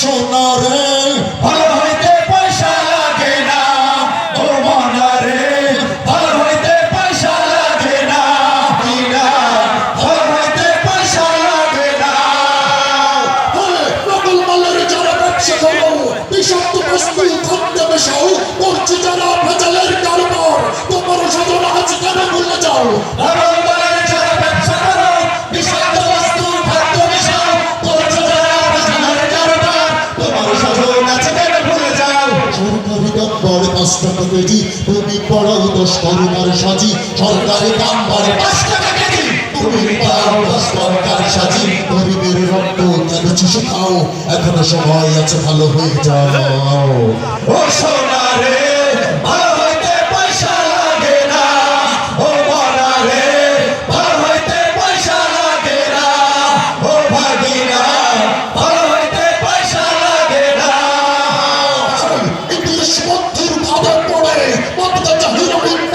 সোনা রে ভালো হইতে পয়সা লাগে না। ও মনা রে ভালো হইতে পয়সা লাগে না। বিনা ভালো হইতে পয়সা লাগে না। নকল মালের যারা ব্যবসা করো বিষাক্ত বস্তু খাদ্য মেশাও করছে যারা ভেজালের কারবার। তোমার সাধনা আছে কেন ভুলে যাও? টাকা কেজি তুমি পড়াও দশ করুণার সাজি, সরকারি দাম বাড়ে পাঁচ টাকা কেজি। তুমি দশ সরকার সাজি, গরিবের রক্ত কেন চুষে খাও? এখনও সময় আছে, ভালো হয়ে যাও। ও সোনা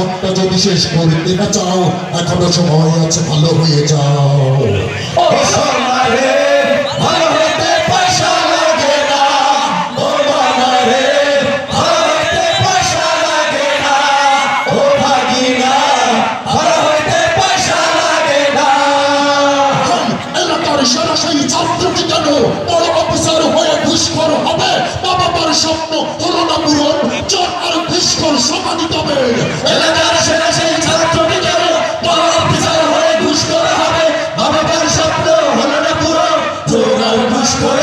জীবনটা যদি শেষ করতে না চাও এখনও সময় আছে ভালো হয়ে যাও। সরাসরি ছাত্রকে কেন বড় অফিসার হয়ে হবে বাবা মার স্বপ্ন হলো না পূরণ। সমানই তবে এলাকার সেই ছাত্রটি কেন বড় অফিসার হয়ে ঘুষ করে হবে। স্বপ্ন হলো না পুরো। ঘুষ করে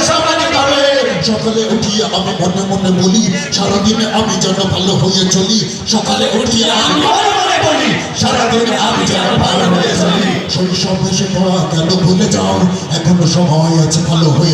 পাবে সকালে উঠিয়ে আমি মনে মনে বলি, সারাদিনে আমি যেন ভালো হয়ে চলি। সকালে উঠিয়ে আমি মনে মনে বলি, সারাদিন আমি যেন ভালো হয়ে চলি। শৈশবে শেখা কেন ভুলে যাও? এখনও সময় আছে, ভালো হয়ে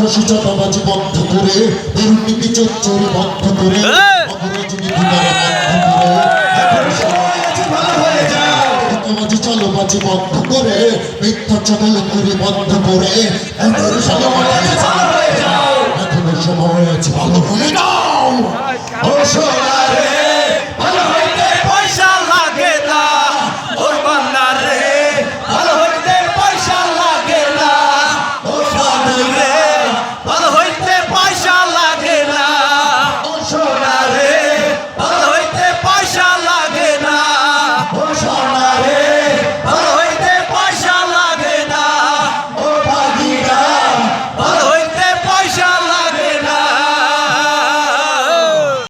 চাঁদাবাজি বন্ধ করে দুর্নীতি চোরি বন্ধ করে নীতিমালা বন্ধ করে মিথ্যা চালোবাজি বন্ধ করে বন্ধ করে